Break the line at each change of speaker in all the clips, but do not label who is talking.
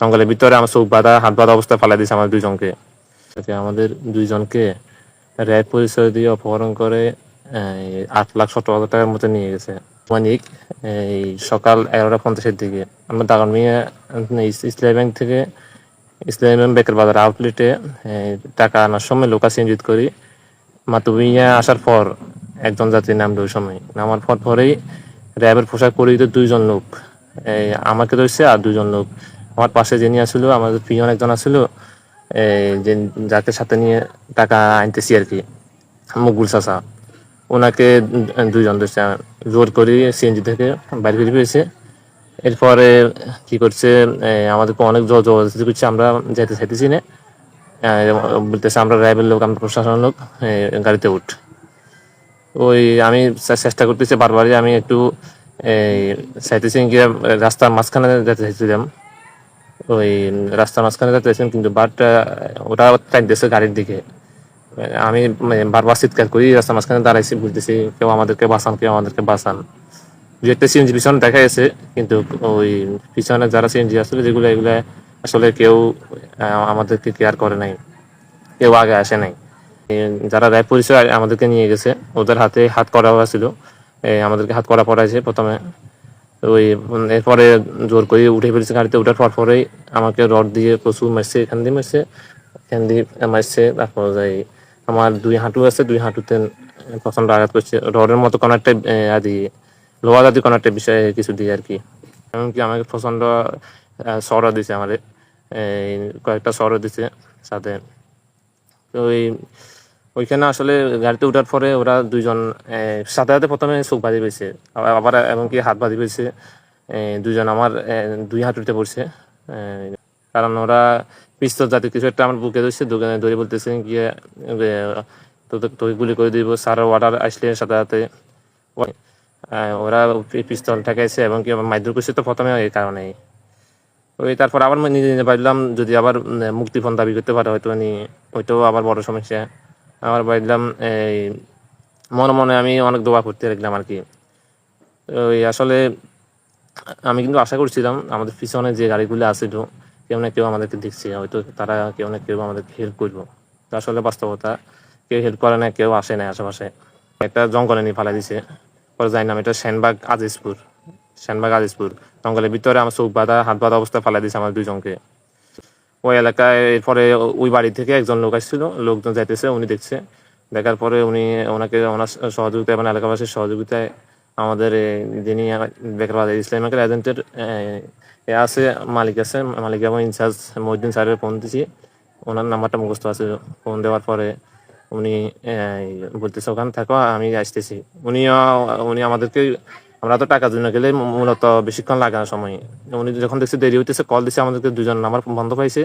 জঙ্গলের ভিতরে আমার চোখ বাঁধা, হাত বাঁধা অবস্থায় ফালাই দিয়েছে আমার দুইজনকে। আমাদের দুইজনকে র্যাব পরিচয় দিয়ে অপহরণ করে আট লাখ সত্তর হাজার টাকার মতো নিয়ে গেছে। মানিক, এই সকাল এগারোটা পঞ্চাশের দিকে আমরা দাগন মিয়া ইসলামী ব্যাংক থেকে, ইসলামী ব্যাংক বেকার বাজার আউটলেটে টাকা আনার সময় লোকা চেঞ্জিত করি। মাতুবিয়া আসার পর একজন যাত্রী নামলো ওই সময়। নামার পর পরেই র্যাবের পোশাক পরিহিত দুইজন লোক। আমাকে ধরছে আর দুজন লোক। আমার পাশে যিনি আসলো আমাদের পিয়ন একজন আসলো যে যাকে সাথে নিয়ে টাকা আনতেছি আর কি, মুকুল চাষা ওনাকে দুইজন ধরছে, জোর করে সিএনজি থেকে বাইরে ফিরে পেয়েছে এরপরে কি করছে আমাদেরকে অনেক জোর জবরদস্তি করছে, আমরা যেতে চাইতেছি না। বলতেছে, আমরা র্যাবের লোক, আমরা প্রশাসনের লোক গাড়িতে উঠ। ওই আমি চেষ্টা করতেছি বারবারই, আমি একটু চাইতেছি গিয়ে রাস্তার মাঝখানে যেতে চাইছিলাম। ওই রাস্তার মাঝখানে যেতে চাইছিলাম কিন্তু বাট ওটা চাইতেছে গাড়ির দিকে। আমি মানে বারবার চিৎকার করি রাস্তার মাঝখানে দাঁড়াইছি, বুঝতেছি কেউ আমাদেরকে বাঁচান, কেউ আমাদেরকে বাঁচান। দু একটা সিএনজি পিছনে দেখা গেছে, কিন্তু ওই পিছনে যারা সিএনজি আসলে যেগুলো, এগুলো আসলে কেউ আমাদেরকে কেয়ার করে নাই। কেউ আগে আসে নাই। যারা র্যাব পরিচয় আমাদেরকে নিয়ে গেছে, ওদের হাতে হাত করা ছিল আমাদেরকে হাত করা পড়াইছে প্রথমে। ওই এরপরে জোর করে উঠে ফেলছে গাড়িতে, ওঠার পর পরেই আমাকে রড দিয়ে প্রচুর মারছে, এখান দিয়ে মারছে, এখান দিয়ে মারছে, তারপর যাই আমার দুই হাঁটু আছে, দুই হাঁটুতে প্রচণ্ড আঘাত করছে। রডের মতো কোনো একটা আদি লোহা জাতীয় কোনো একটা বিষয় কিছু দিয়ে আর কি। এমনকি আমাকে প্রচণ্ড সরও দিছে আমাদের কয়েকটা সরও দিছে, সাথে। ওই ওইখানে আসলে গাড়িতে ওঠার পরে ওরা দুইজন সাথে সাথে প্রথমে চোখ বাঁধি পেয়েছে। আবার এমনকি হাত বাঁধি পেয়েছে। আহ, দুইজন আমার দুই উঠতে পড়ছে। কারণ ওরা পিস্তল জাতীয় কিছু একটা আমার বুকে ধরছে দোকানে ধরে বলতেছে গিয়ে তোকে গুলি করে দিব স্যার অর্ডার আসলে সাথে সাথে। ওরা পিস্তল ঠেকাইছে এবং কি মাইদুর করছে তো প্রথমে এই কারণে ওই তারপর আবার আমি নিজে নিজে ভাবলাম যদি আবার মুক্তিপণ দাবি করতে পারে হয়তো নি ওইটাও আবার বড় সমস্যা। আবার ভাবলাম, এই, মনে মনে আমি অনেক দোয়া করতে লাগলাম আর কি। ওই আসলে আমি কিন্তু আশা করছিলাম, আমাদের পিছনে যে গাড়িগুলো তো কেউ না কেউ আমাদেরকে দেখছে, হয়তো তারা কেউ না কেউ আমাদেরকে হেল্প করব। আসলে বাস্তবতা, কেউ হেল্প করে না, কেউ আসে না আশেপাশে। একটা জঙ্গলে নিয়ে ফালাই দিছে। পরে যাই নাম, এটা সেনবাগ আজিজপুর সেনবাগ আজিজপুর জঙ্গলের ভিতরে আমার চোখ বাঁধা, হাত বাঁধা অবস্থায় ফালাই দিছে আমার দুইজনকে। ওই এলাকায় এরপরে ওই বাড়ি থেকে একজন লোক আসছিল, লোকজন যাইতেছে, উনি দেখছে। দেখার পরে উনি ওনাকে, ওনার সহযোগিতায় মানে এলাকাবাসীর সহযোগিতায় আমাদের যিনি বেকার বাজার ইসলামিক এজেন্টের, এ আছে, মালিক আছে, মালিক এবং ইনচার্জ মহিউদ্দিন স্যারের ফোন দিছি। ওনার নাম্বারটা মুখস্থ আছে। ফোন দেওয়ার পরে উনি বলতেছে, ওখানে থাকো, আমি আসতেছি। উনিও, উনি আমাদেরকে আমরা তো টাকার জন্য গেলে মূলত বেশিক্ষণ লাগে না সময়। উনি যখন দেখছে দেরি হইতেছে কল দিছে আমাদেরকে, দুজন নাম্বার বন্ধ পাইছে।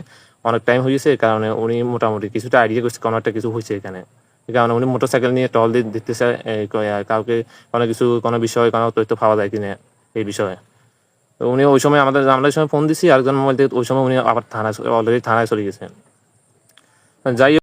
অনেক টাইম হয়েছে কারণে উনি মোটামুটি কিছুটা আইডিয়া করছে, কোনো একটা কিছু হয়েছে এখানে। কারণে উনি মোটরসাইকেল নিয়ে টল দিয়ে দিতেছে কাউকে কোনো কিছু, কোনো বিষয়, কোনো তথ্য পাওয়া যায় কিনা, এই বিষয়ে। উনি ওই সময় আমাদের, আমরা সময় ফোন দিছি, আরেকজন মোবাইল থেকে ওই সময় উনি আবার থানায় অলরেডি থানায় চলে গেছেন যাই